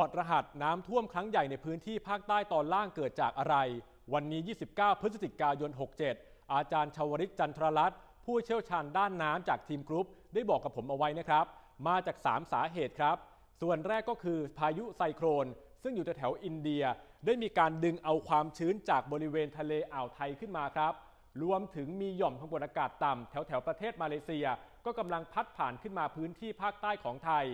อดรหัสน้ำท่วมครั้งใหญ่ในพื้นที่ภาคใต้ตอนล่างเกิดจากอะไร วันนี้ 29 พฤศจิกายน 67 อาจารย์ชาวริตจันทรรัตน์ผู้เชี่ยวชาญด้านน้ำจากทีมกรุ๊ป ได้บอกกับผมเอาไว้นะครับ มาจาก 3 สาเหตุครับ ส่วนแรกก็คือพายุไซโครน ซึ่งอยู่แถวอินเดีย ได้มีการดึงเอาความชื้นจากบริเวณทะเลอ่าวไทยขึ้นมาครับ รวมถึงมีหย่อมความกดอากาศต่ำแถวแถวประเทศมาเลเซีย ก็กำลังพัดผ่านขึ้นมาพื้นที่ภาคใต้ของไทย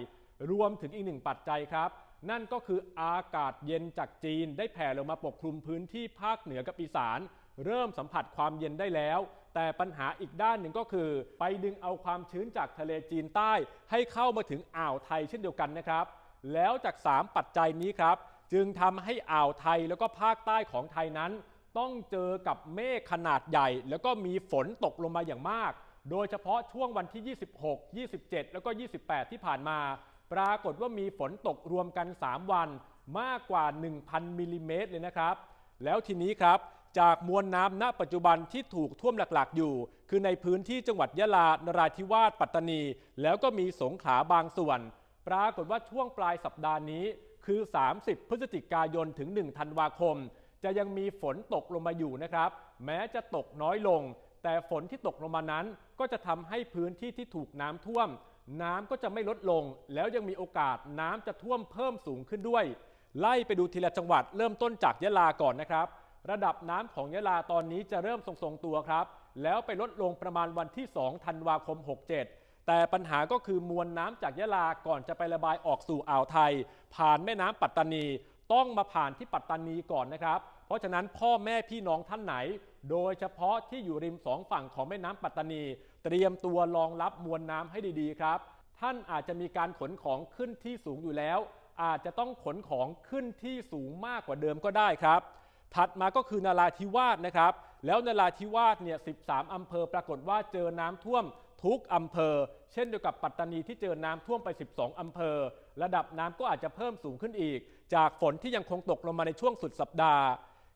รวมถึงอีกหนึ่งปัจจัยครับ นั่นก็คืออากาศเย็นจากจีนได้แผ่ลงมาปกคลุมพื้นที่ภาคเหนือกับอีสาน เริ่มสัมผัสความเย็นได้แล้ว แต่ปัญหาอีกด้านหนึ่งก็คือ ไปดึงเอาความชื้นจากทะเลจีนใต้ ให้เข้ามาถึงอ่าวไทยเช่นเดียวกันนะครับ แล้วจาก 3 ปัจจัยนี้ครับ จึงทำให้อ่าวไทยแล้วก็ภาคใต้ของไทยนั้น ต้องเจอกับเมฆขนาดใหญ่ แล้วก็มีฝนตกลงมาอย่างมาก โดยเฉพาะช่วงวันที่ 26 27 แล้วก็ 28 ที่ผ่านมา ปรากฏว่ามีฝนตกรวมกัน 3 วันมากกว่า 1,000มิลลิเมตรเลยนะครับ แล้วทีนี้ครับจากมวลน้ำณปัจจุบันที่ถูกท่วมหลักๆ อยู่ คือในพื้นที่จังหวัดยะลานราธิวาสปัตตานี แล้วก็มีสงขลาบางส่วน ปรากฏว่าช่วงปลายสัปดาห์นี้ คือ 30 พฤศจิกายนถึง 1 ธันวาคม จะยังมีฝนตกลงมาอยู่นะครับ แม้จะตกน้อยลง แต่ฝนที่ตกลงมานั้น ก็จะทำให้พื้นที่ที่ถูกน้ำท่วม น้ำก็จะไม่ลดลง แล้วยังมีโอกาสน้ำจะท่วมเพิ่มสูงขึ้นด้วย ไล่ไปดูทีละจังหวัดเริ่มต้นจากยะลาก่อนนะครับ ระดับน้ำของยะลาตอนนี้จะเริ่มทรงๆตัวครับ แล้วไปลดลงประมาณวันที่ 2 ธันวาคม 67 แต่ปัญหาก็คือมวลน้ำจากยะลาก่อนจะไประบายออกสู่อ่าวไทย ผ่านแม่น้ำปัตตานี ต้องมาผ่านที่ปัตตานีก่อนนะครับ เพราะฉะนั้นพ่อแม่พี่น้องท่านไหน โดยเฉพาะที่อยู่ริมสองฝั่งของแม่น้ำปัตตานี เตรียมตัวรองรับมวลน้ำให้ดีๆครับ ท่านอาจจะมีการขนของขึ้นที่สูงอยู่แล้ว อาจจะต้องขนของขึ้นที่สูงมากกว่าเดิมก็ได้ครับ ถัดมาก็คือนาราธิวาสนะครับ แล้วนาราธิวาสเนี่ย 13 อำเภอปรากฏว่าเจอน้ำท่วมทุกอำเภอ เช่นเดียวกับปัตตานีที่เจอน้ำท่วมไป 12 อำเภอ ระดับน้ำก็อาจจะเพิ่มสูงขึ้นอีก จากฝนที่ยังคงตกลงมาในช่วงสุดสัปดาห์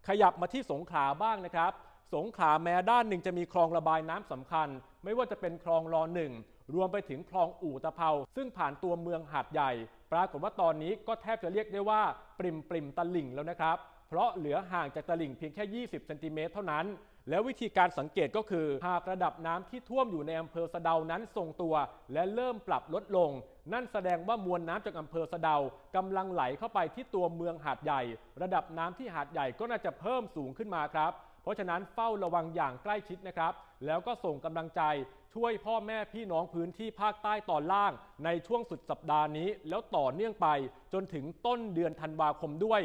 ขยับมาที่สงขลาบ้างนะครับ สงขลาแม้ด้านหนึ่งจะมีคลองระบายน้ำสำคัญ ไม่ว่าจะเป็นคลองรอหนึ่งรวมไปถึงคลองอู่ตะเภาซึ่งผ่านตัวเมืองหาดใหญ่ ปรากฏว่าตอนนี้ก็แทบจะเรียกได้ว่าปริมปริมตะลิ่งแล้วนะครับ เพราะเหลือห่างจากตะลิ่งเพียงแค่ 20 เซนติเมตรเท่านั้น แล้ววิธีการสังเกตก็คือ หากระดับน้ำที่ท่วมอยู่ในอำเภอสะเดานั้นทรงตัว และเริ่มปรับลดลง นั่นแสดงว่ามวลน้ำจากอำเภอสะเดากำลังไหลเข้าไปที่ตัวเมืองหาดใหญ่ ระดับน้ำที่หาดใหญ่ก็น่าจะเพิ่มสูงขึ้นมาครับ เพราะฉะนั้นเฝ้าระวังอย่างใกล้ชิดนะครับ แล้วก็ส่งกำลังใจช่วยพ่อแม่พี่น้องพื้นที่ภาคใต้ตอนล่าง ในช่วงสุดสัปดาห์นี้ แล้วต่อเนื่องไป จนถึงต้นเดือนธันวาคมด้วย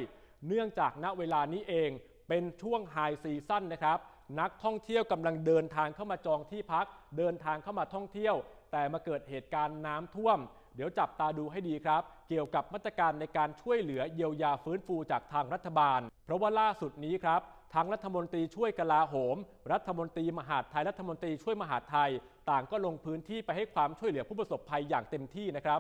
เนื่องจากณเวลานี้เองเป็นช่วงไฮซีซั่นนะครับ นักท่องเที่ยวกำลังเดินทางเข้ามาจองที่พัก เดินทางเข้ามาท่องเที่ยว แต่มาเกิดเหตุการณ์น้ำท่วม เดี๋ยวจับตาดูให้ดีครับ เกี่ยวกับมาตรการในการช่วยเหลือเยียวยาฟื้นฟูจากทางรัฐบาล เพราะว่าล่าสุดนี้ครับทางรัฐมนตรีช่วยกลาโหม รัฐมนตรีมหาดไทย รัฐมนตรีช่วยมหาดไทย ต่างก็ลงพื้นที่ไปให้ความช่วยเหลือผู้ประสบภัยอย่างเต็มที่นะครับ